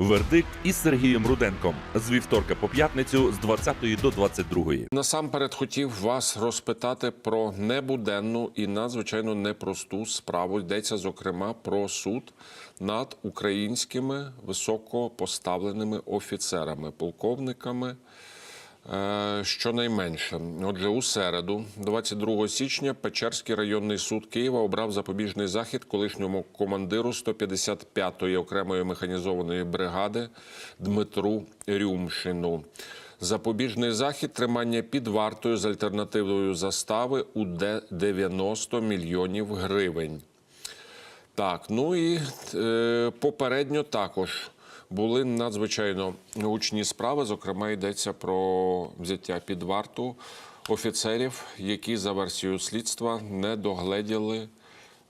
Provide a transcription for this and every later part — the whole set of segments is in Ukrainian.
Вердикт із Сергієм Руденком з вівторка по п'ятницю з 20 до 22. Насамперед хотів вас розпитати про небуденну і надзвичайно непросту справу. Йдеться зокрема про суд над українськими високопоставленими офіцерами, полковниками. Е, Щонайменше, отже, у середу, 22 січня, Печерський районний суд Києва обрав запобіжний захід колишньому командиру 155-ї окремої механізованої бригади Дмитру Рюмшину. Запобіжний захід тримання під вартою з альтернативою застави у де- 90 мільйонів гривень. Так, ну і е, попередньо також були надзвичайно гучні справи. Зокрема, йдеться про взяття під варту офіцерів, які за версією слідства не догледіли.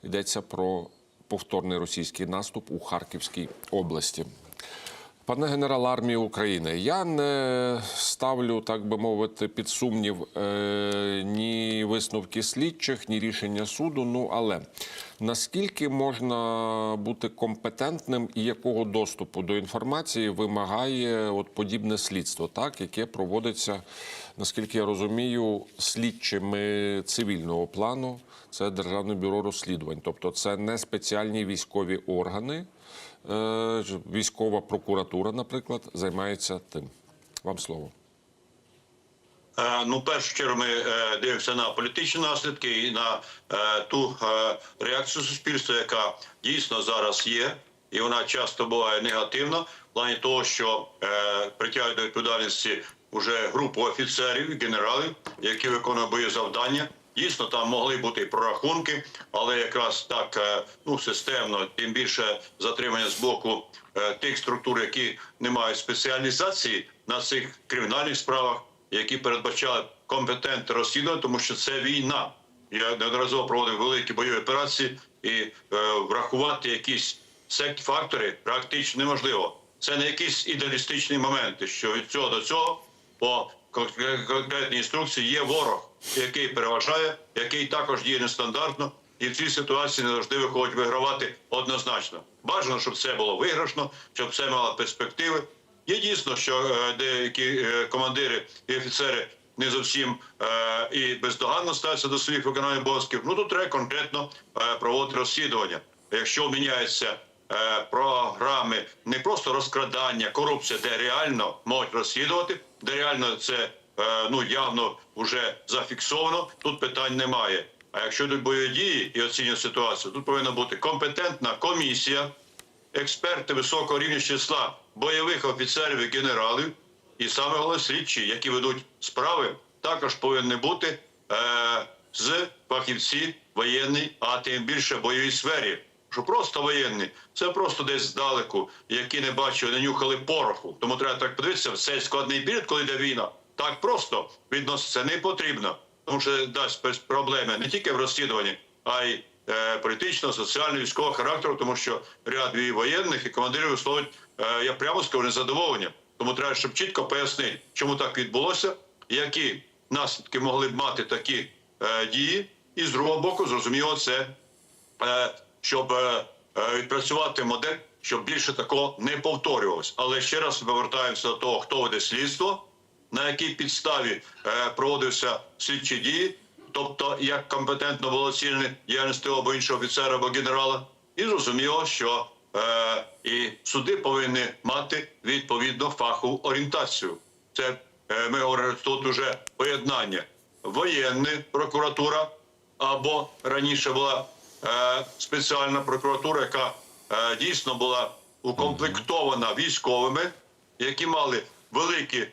Йдеться про повторний російський наступ у Харківській області. Пане генерал армії України, я не ставлю, так би мовити, під сумнів е, ні висновки слідчих, ні рішення суду. Ну але наскільки можна бути компетентним і якого доступу до інформації вимагає от подібне слідство, так яке проводиться, наскільки я розумію, слідчими цивільного плану, це Державне бюро розслідувань, тобто це не спеціальні військові органи. Е, військова прокуратура, наприклад, займається тим. Вам слово. Е, Ну, першу чергу ми е, дивимося на політичні наслідки і на ту реакцію суспільства, яка дійсно зараз є, і вона часто буває негативна в плані того, що притягують до відповідальності вже групу офіцерів генералів, які виконують бої завдання. Дійсно, там могли бути прорахунки, але якраз так е, ну системно, тим більше затримання з боку е, тих структур, які не мають спеціалізації на цих кримінальних справах які передбачали компетентне розслідування, тому що це війна. Я неодноразово проводив великі бойові операції, і е, врахувати якісь фактори практично неможливо. Це не якісь ідеалістичні моменти, що від цього до цього по конкре- конкретній інструкції є ворог, який переважає, який також діє нестандартно, і в цій ситуації не завжди виходить вигравати однозначно. Бажано, щоб це було виграшно, щоб це мало перспективи. Є дійсно, що е, деякі е, командири і офіцери не зовсім е, і бездоганно ставляться до своїх виконань обов'язків. Ну тут треба конкретно проводити розслідування. Якщо міняються е, програми не просто розкрадання, корупція, де реально можуть розслідувати, де реально це ну явно вже зафіксовано. Тут питань немає. А якщо йдуть бойові дії і оцінюють ситуацію, тут повинна бути компетентна комісія експерти високого рівня числа бойових офіцерів і генералів, і саме головне слідчі, які ведуть справи, також повинні бути е, з фахівці воєнні, а тим більше бойовій сфері. Що просто воєнні, це просто десь здалеку, які не бачили, не нюхали пороху. Тому треба так подивитися в цей складний період, коли йде війна. Так просто відноситься не потрібно, тому що дасть проблеми не тільки в розслідуванні, а й е, політичного, соціального, військового характеру, тому що ряд і воєнних і командирів висловлюють, е, я прямо скажу, незадоволення. Тому треба, щоб чітко пояснити, чому так відбулося, які наслідки могли б мати такі е, дії, і з другого боку, зрозуміло, це е, щоб е, е, відпрацювати модель, щоб більше такого не повторювалось. Але ще раз повертаємося до того, хто веде слідство, на якій підставі е, проводився слідчі дії, тобто як компетентно було оцінене діяльність того або іншого офіцера або генерала, і зрозуміло, що е, і суди повинні мати відповідно фахову орієнтацію. Це е, ми говоримо тут уже поєднання воєнна прокуратура або раніше була е, спеціальна прокуратура, яка е, дійсно була укомплектована військовими, які мали великі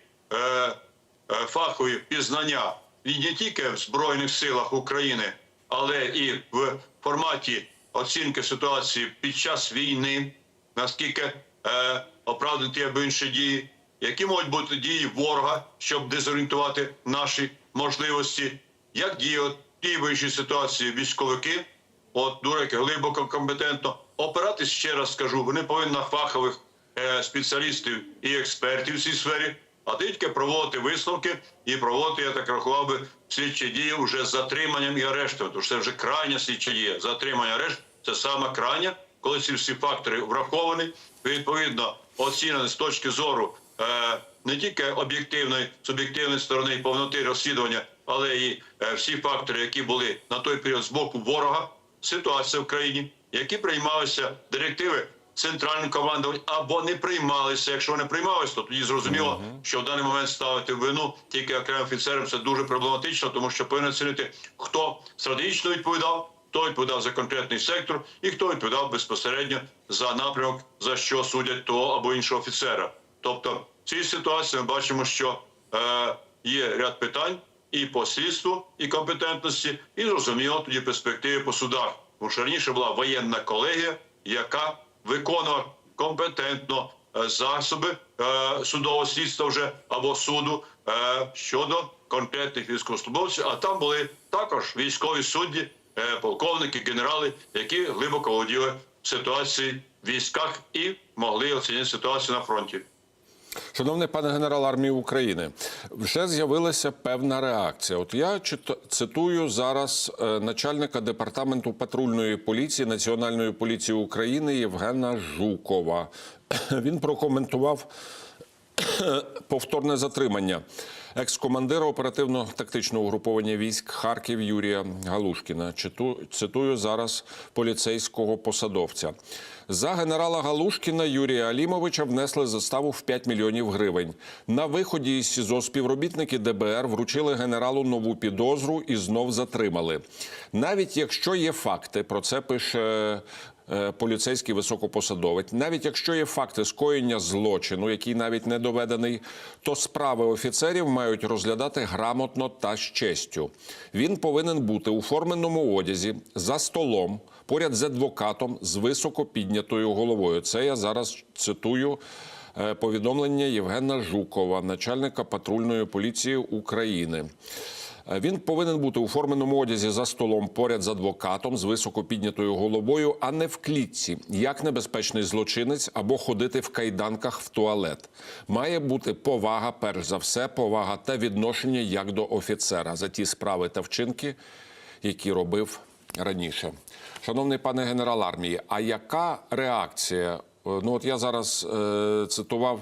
фахові пізнання не тільки в Збройних силах України, але і в форматі оцінки ситуації під час війни, наскільки е, оправдані ті або інші дії, які можуть бути дії ворога, щоб дезорієнтувати наші можливості, як діють тій іншій ситуації військовики, от дуреки глибоко компетентно опиратись ще раз скажу. Вони повинні фахових е, спеціалістів і експертів в цій сфері, а тільки проводити висновки і проводити, я так рахував би, слідчі дії вже з затриманням і арештом. Тому що це вже крайня слідча дія. Затримання арешт це саме крайня, коли ці всі фактори враховані. Відповідно, оцінені з точки зору е, не тільки об'єктивної, суб'єктивної сторони і повноти розслідування, але і е, всі фактори, які були на той період з боку ворога, ситуація в країні, які приймалися директиви центральним командуванням або не приймалися. Якщо вони приймалися, то тоді зрозуміло, що в даний момент ставити вину тільки окремим офіцерам це дуже проблематично, тому що повинен оцінити, хто стратегічно відповідав, хто відповідав за конкретний сектор і хто відповідав безпосередньо за напрямок, за що судять того або іншого офіцера. Тобто в цій ситуації ми бачимо, що е, є ряд питань і по слідству, і компетентності, і зрозуміло тоді перспективи по судах. Тому що раніше була воєнна колегія, яка виконувала компетентно е, засоби е, судового слідства вже або суду е, щодо конкретних військовослужбовців. А там були також військові судді, полковники, генерали, які глибоко володіли ситуації в військах і могли оцінити ситуацію на фронті. Шановний пане генерал армії України, вже з'явилася певна реакція. От я цитую зараз е, начальника департаменту патрульної поліції Національної поліції України Євгена Жукова. Він прокоментував повторне затримання екс-командира оперативно-тактичного угруповання військ Харків Юрія Галушкіна. Цитую зараз поліцейського посадовця. За генерала Галушкіна Юрія Алімовича внесли заставу в 5 мільйонів гривень. На виході із СІЗО співробітники ДБР вручили генералу нову підозру і знов затримали. Навіть якщо є факти, про це пише поліцейський високопосадовець. Навіть якщо є факти скоєння злочину, який навіть не доведений, то справи офіцерів мають розглядати грамотно та з честю. Він повинен бути у форменому одязі за столом. Поряд з адвокатом з високо піднятою головою. Це я зараз цитую е, повідомлення Євгена Жукова, начальника патрульної поліції України. Е, Він повинен бути у форменому одязі за столом поряд з адвокатом з високо піднятою головою, а не в клітці, як небезпечний злочинець або ходити в кайданках в туалет. Має бути повага, перш за все, повага та відношення як до офіцера за ті справи та вчинки, які робив раніше. Шановний пане генерал армії, а яка реакція? Е, Ну от я зараз е, цитував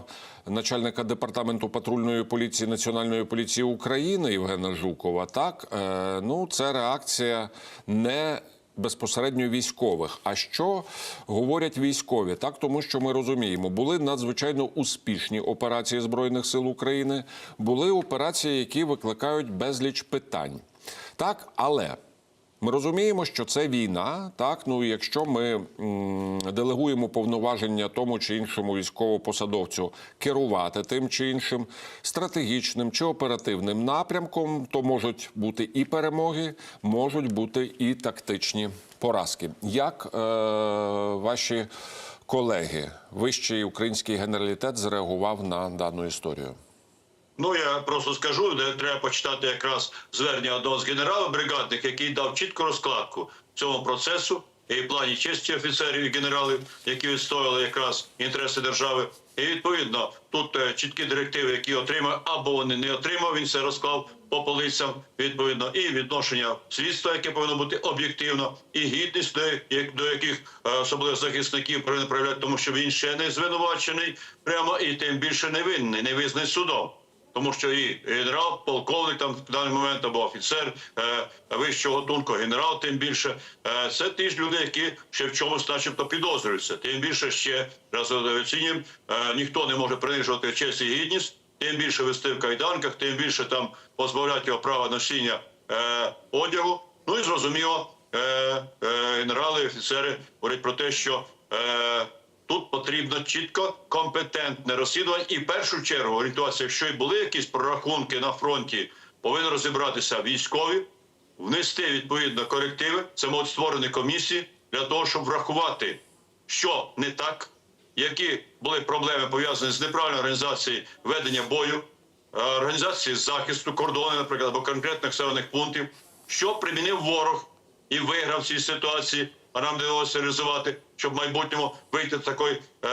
начальника департаменту патрульної поліції Національної поліції України Євгена Жукова. Так, е, ну це реакція не безпосередньо військових. А що говорять військові? Так, тому що ми розуміємо, були надзвичайно успішні операції збройних сил України, були операції, які викликають безліч питань. Так, але ми розуміємо, що це війна. Так, ну якщо ми м, делегуємо повноваження тому чи іншому військовопосадовцю керувати тим чи іншим стратегічним чи оперативним напрямком, то можуть бути і перемоги, можуть бути і тактичні поразки. Як е, ваші колеги, вищий український генералітет зреагував на дану історію? Ну я просто скажу, де треба почитати якраз звернення одного з генералів бригадних, який дав чітку розкладку цьому процесу і плані честі офіцерів і генералів, які відстояли якраз інтереси держави. І відповідно тут е, чіткі директиви, які отримав або вони не отримав. Він це розклав по полицям. Відповідно, і відношення слідства, яке повинно бути об'єктивно, і гідність, до, як- до яких е, особливо захисників повинен проявляти, тому що він ще не звинувачений прямо і тим більше невинний, не визнаний судом. Тому що і генерал, полковник там в даний момент або офіцер е, вищого гатунку, генерал, тим більше е, це ті ж люди, які ще в чомусь, начебто, підозрюються. Тим більше ще раз оцінюємо, е, ніхто не може принижувати честь і гідність, тим більше вести в кайданках, тим більше там позбавляти його права носіння е, одягу. Ну і зрозуміло, е, е, генерали, офіцери говорять про те, що. Е, Тут потрібно чітко компетентне розслідування і в першу чергу орієнтуватися, якщо й були якісь прорахунки на фронті, повинні розібратися військові, внести відповідно корективи. Це можуть створені комісії для того, щоб врахувати, що не так, які були проблеми пов'язані з неправильною організацією ведення бою, е, організації захисту кордону, наприклад, або конкретних населених пунктів, що примінив ворог і виграв в цій ситуації, а нам довелося реалізувати, щоб в майбутньому вийти з такої е,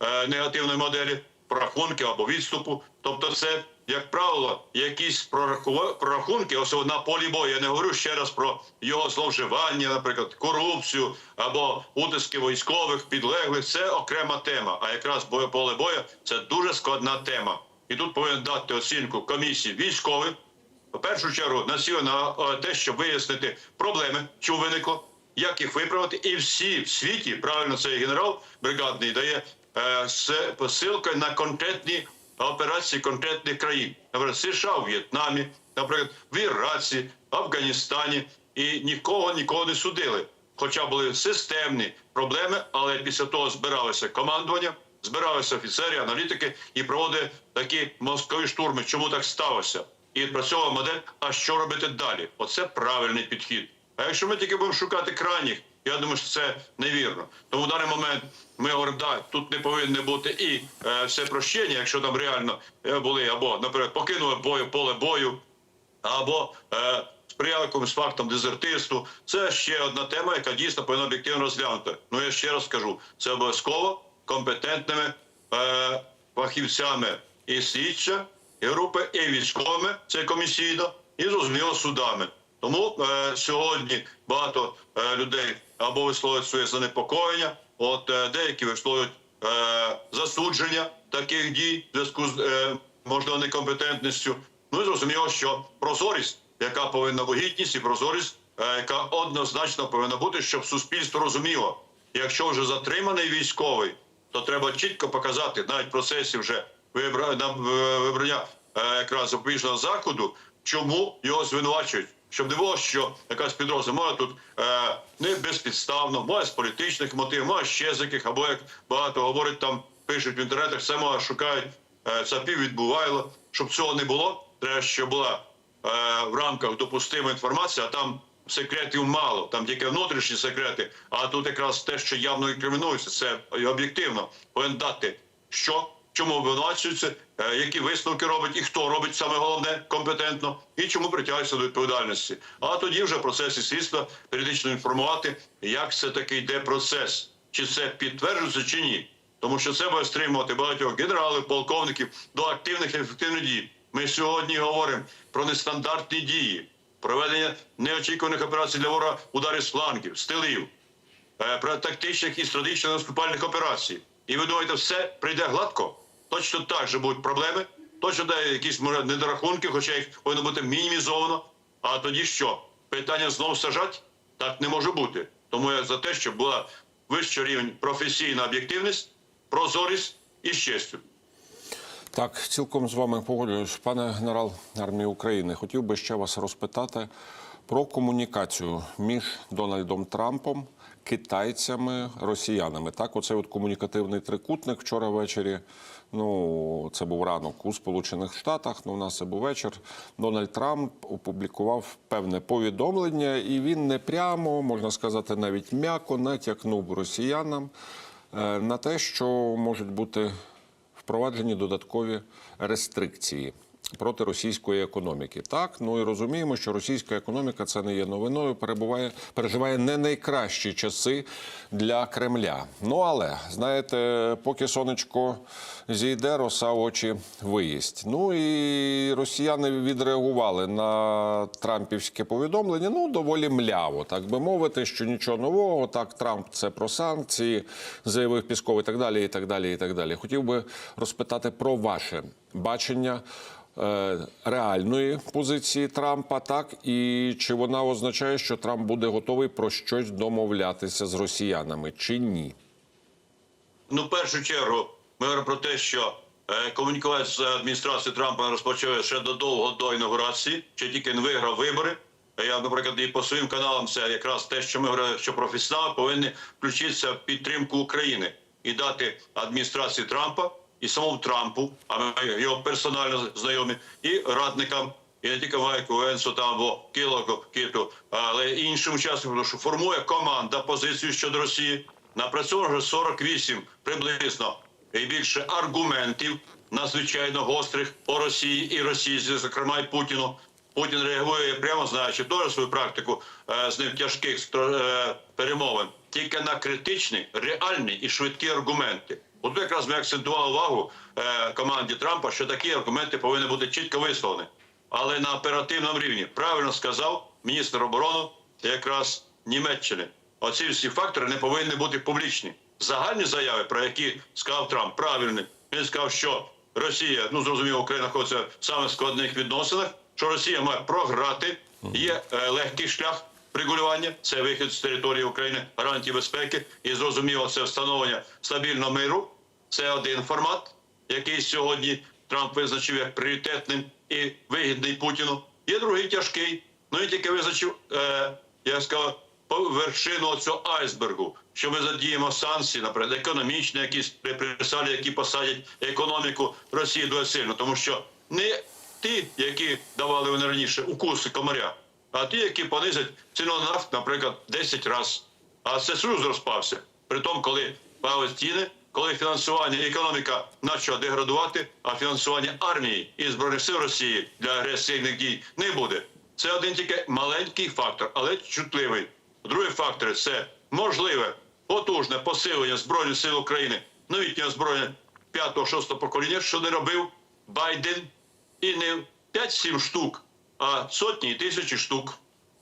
е, негативної моделі. прорахунків або відступу. Тобто, це, як правило, якісь прорахунки, особливо на полі бою. Я не говорю ще раз про його зловживання, наприклад, корупцію або утиски військових, підлеглих. Це окрема тема. А якраз поле бою це дуже складна тема. І тут повинен дати оцінку комісії військових. В першу чергу насів на е, те, щоб вияснити проблеми, що виникло, як їх виправити, і всі в світі, правильно цей генерал бригадний дає е, з посилкою на конкретні операції конкретних країн, наприклад, США в В'єтнамі, наприклад, в Іраці, Афганістані, і нікого нікого не судили. Хоча були системні проблеми, але після того збиралося командування, збиралися офіцери, аналітики і проводили такі мозкові штурми. Чому так сталося? І відпрацьовувала модель, а що робити далі? Оце правильний підхід. А якщо ми тільки будемо шукати крайніх, я думаю, що це невірно. Тому в даний момент ми говоримо, да, тут не повинно бути і е, все прощення, якщо там реально е, були або, наприклад, покинули бою поле бою, або е, сприяли якомусь фактам дезертирству. Це ще одна тема, яка дійсно повинна об'єктивно розглянути. Ну я ще раз скажу, це обов'язково компетентними е, фахівцями і слідча, і групи, і військовими, це комісійно, і зрозуміло судами. Тому е, сьогодні багато е, людей або висловлюють своє занепокоєння, от е, деякі висловлюють е, засудження таких дій в зв'язку з е, можливо некомпетентністю. Ну і зрозуміло, що прозорість, яка повинна бути і прозорість, е, яка однозначно повинна бути, щоб суспільство розуміло, якщо вже затриманий військовий, то треба чітко показати навіть в процесі вже вибра- вибрання е, якраз запобіжного заходу, чому його звинувачують. Щоб не що якась підрозділ може тут е, не безпідставно, може з політичних мотивів, може ще з яких, або як багато говорять там, пишуть в інтернетах, це може шукають е, ЦАПів відбувайло. Щоб цього не було, треба, щоб була е, в рамках допустима інформація, а там секретів мало, там тільки внутрішні секрети, а тут якраз те, що явно інкримінується, це об'єктивно повинен дати, що чому обвинувачується, е, які висновки робить і хто робить саме головне компетентно, і чому притягується до відповідальності. А тоді вже в процесі слідства періодично інформувати, як це таки йде процес, чи це підтверджується чи ні. Тому що це буде стримувати багатьох генералів, полковників до активних і ефективних дій. Ми сьогодні говоримо про нестандартні дії, проведення неочікуваних операцій для ворога ударів з флангів, з тилів, е, про тактичних і стратегічних наступальних операцій. І ви думаєте, все прийде гладко? Точно так же будуть проблеми, точно де якісь може, недорахунки, хоча їх повинно бути мінімізовано. А тоді що? Питання знову сажать? Так не може бути. Тому я за те, щоб була вищий рівень професійна об'єктивність, прозорість і честю. Так, цілком з вами погоджуюсь. Пане генерал армії України, хотів би ще вас розпитати про комунікацію між Дональдом Трампом, китайцями, росіянами. Так, оцей от комунікативний трикутник вчора ввечері. Ну, це був ранок у Сполучених Штатах. Ну, у нас це був вечір. Дональд Трамп опублікував певне повідомлення, і він не прямо, можна сказати, навіть м'яко натякнув росіянам е, на те, що можуть бути впроваджені додаткові рестрикції проти російської економіки. Так, ну і розуміємо, що російська економіка це не є новиною, перебуває, переживає не найкращі часи для Кремля. Ну але знаєте, поки сонечко зійде, роса очі виїсть. Ну і росіяни відреагували на трампівське повідомлення. Ну доволі мляво, так би мовити, що нічого нового. Так, Трамп це про санкції, заявив Пісков і так далі. І так далі. І так далі. Хотів би розпитати про ваше бачення. Е, Реальної позиції Трампа, так і чи вона означає, що Трамп буде готовий про щось домовлятися з росіянами, чи ні? Ну, в першу чергу, ми говоримо про те, що е, комунікувати з адміністрацією Трампа розпочали ще додовго до інаугурації, ще тільки він виграв вибори. Я, наприклад, і по своїм каналам це якраз те, що ми говорили, що професіонали повинні включитися в підтримку України і дати адміністрації Трампа і самому Трампу, а ми його персонально знайомі, і радникам, і не тільки Майку Венсу там або Кілоку Кіту, але іншим учасникам, тому що формує команда позицію щодо Росії. Напрацьовано вже 48 приблизно і більше аргументів надзвичайно гострих по Росії і Росії, зокрема і Путіну. Путін реагує прямо знаючи теж свою практику е, з ним тяжких е, перемовин, тільки на критичні, реальні і швидкі аргументи. От якраз ми акцентували увагу е, команді Трампа, що такі аргументи повинні бути чітко висловлені. Але на оперативному рівні правильно сказав міністр оборони якраз Німеччини. Оці всі фактори не повинні бути публічні. Загальні заяви, про які сказав Трамп, правильні. Він сказав, що Росія, ну зрозуміло, Україна знаходиться в самих складних відносинах, що Росія має програти. Є е, легкий шлях регулювання, це вихід з території України, гарантії безпеки, і зрозуміло, це встановлення стабільного миру. Це один формат, який сьогодні Трамп визначив як пріоритетним і вигідний Путіну. Є другий тяжкий. Ну і тільки визначив, е, я сказав, вершину цього айсбергу, що ми задіємо санкції, наприклад, економічні якісь репресалії, які посадять економіку Росії дуже сильно, тому що не ті, які давали вони раніше укуси комаря, а ті, які понизять ціну нафт, наприклад, 10 разів. А це союз розпався. При тому, коли пали ціни, коли фінансування економіка почала деградувати, а фінансування армії і збройних сил Росії для агресивних дій не буде. Це один тільки маленький фактор, але чутливий. Другий фактор це можливе потужне посилення збройних сил України, новітнього озброєння 5-6 покоління, що не робив Байден, і не 5-7 штук, а сотні і тисячі штук.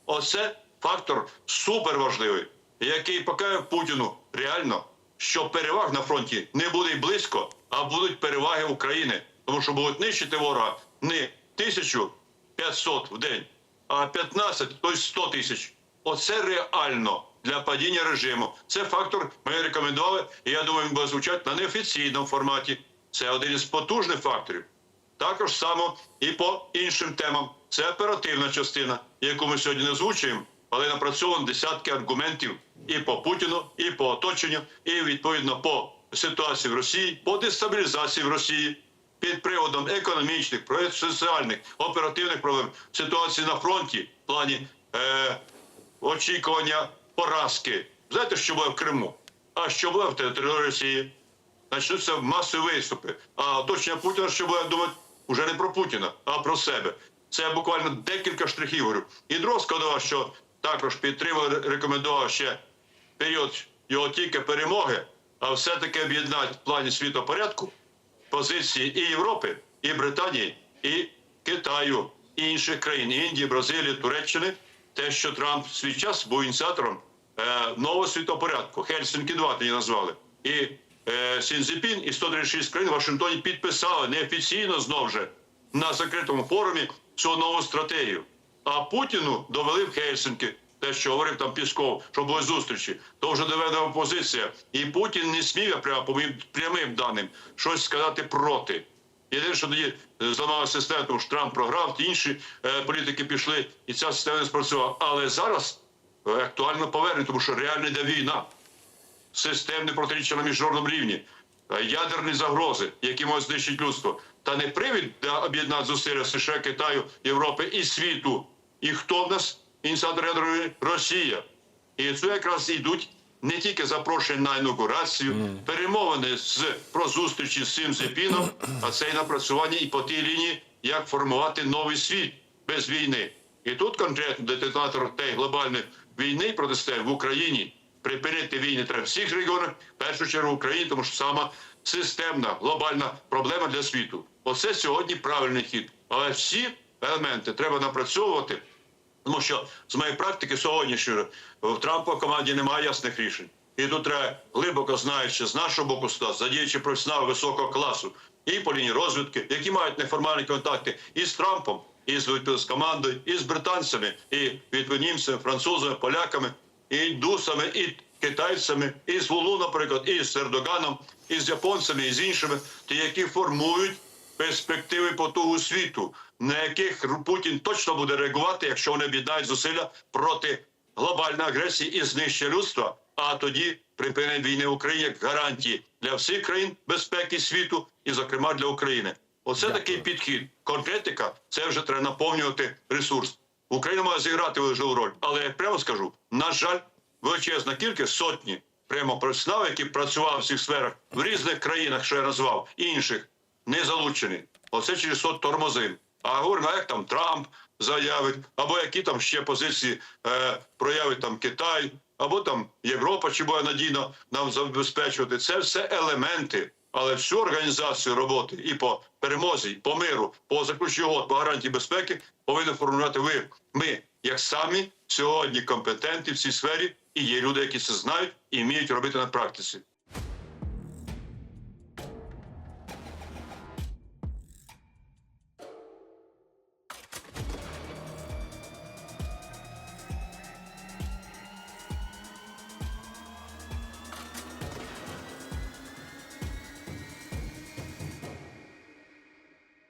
Оце фактор суперважливий, який покаже Путіну реально, що переваг на фронті не буде й близько, а будуть переваги України. Тому що будуть нищити ворога не 1500 в день, а 15, тобто 100 тисяч. Оце реально для падіння режиму. Це фактор ми рекомендували, і я думаю, він буде звучати на неофіційному форматі. Це один із потужних факторів. Також само і по іншим темам. Це оперативна частина, яку ми сьогодні не озвучуємо, але напрацьовано десятки аргументів і по Путіну, і по оточенню, і відповідно по ситуації в Росії, по дестабілізації в Росії під приводом економічних, соціальних, оперативних проблем, ситуації на фронті в плані е, очікування поразки. Знаєте, що було в Криму? А що було в території Росії? почнуться масові виступи. А оточення Путіна, що буде думати вже не про Путіна, а про себе. Це буквально декілька штрихів. говорю. І друга складова, що також підтримав, рекомендував ще період його тільки перемоги, а все-таки об'єднати в плані світопорядку позиції і Європи, і Британії, і Китаю, і інших країн Індії, Бразилії, Туреччини. Те, що Трамп свій час був ініціатором е, нового світопорядку. Хельсинки 2 тоді назвали. І е, Сінзіпін і 136 країн в Вашингтоні підписали неофіційно знову же на закритому форумі цю нову стратегію. А Путіну довели в Хельсинки. Те, що говорив там Пісков, що були зустрічі, то вже доведена позиція. І Путін не сміє прямо по моїм прямим даним щось сказати проти. Єдине, що тоді е, зламалася система, тому що Трамп програв, ті інші е, політики пішли, і ця система не спрацювала. Але зараз е, актуально повернення, тому що реально йде війна, системне протиріччя на міжнародному рівні, е, ядерні загрози, які можуть знищити людство, та не привід для об'єднати зусилля США, Китаю, Європи і світу. І хто в нас ініціатор Росія? І це якраз йдуть не тільки запрошення на інаугурацію, перемовини з про зустрічі з цим Зепіном, а це і напрацювання і по тій лінії, як формувати новий світ без війни. І тут конкретно детонатор тієї глобальної війни протистояння в Україні. Припинити війни треба в всіх регіонах, в першу чергу в Україні, тому що сама системна глобальна проблема для світу. Оце сьогодні правильний хід. Але всі елементи треба напрацьовувати. Тому що з моєї практики сьогоднішньої в Трампа команді немає ясних рішень. І тут треба глибоко знаючи з нашого боку ситуацію, задіючи професіоналів високого класу і по лінії розвідки, які мають неформальні контакти і з Трампом, і з, з командою, і з британцями, і німцями, французами, поляками, і індусами, і китайцями, і з Лулу, наприклад, і з Ердоганом, і з японцями, і з іншими, ті, які формують перспективи потугу світу, на яких Путін точно буде реагувати, якщо вони об'єднають зусилля проти глобальної агресії і знищення людства. А тоді припинення війни в Україні як гарантії для всіх країн безпеки світу, і, зокрема, для України. Оце такий підхід. Конкретика це вже треба наповнювати ресурс. Україна має зіграти важливу роль, але я прямо скажу: на жаль, величезна кількість сотні прямо професіоналів, які працювали в цих сферах в різних країнах, що я назвав, інших не залучені. Оце через сот тормозин. А говоримо, як там Трамп заявить, або які там ще позиції е, проявить там Китай, або там Європа чи буде надійно нам забезпечувати. Це все елементи. Але всю організацію роботи і по перемозі, і по миру, по заключенню угод, по гарантії безпеки повинні формувати ви. Ми, як самі сьогодні компетентні в цій сфері, і є люди, які це знають і вміють робити на практиці.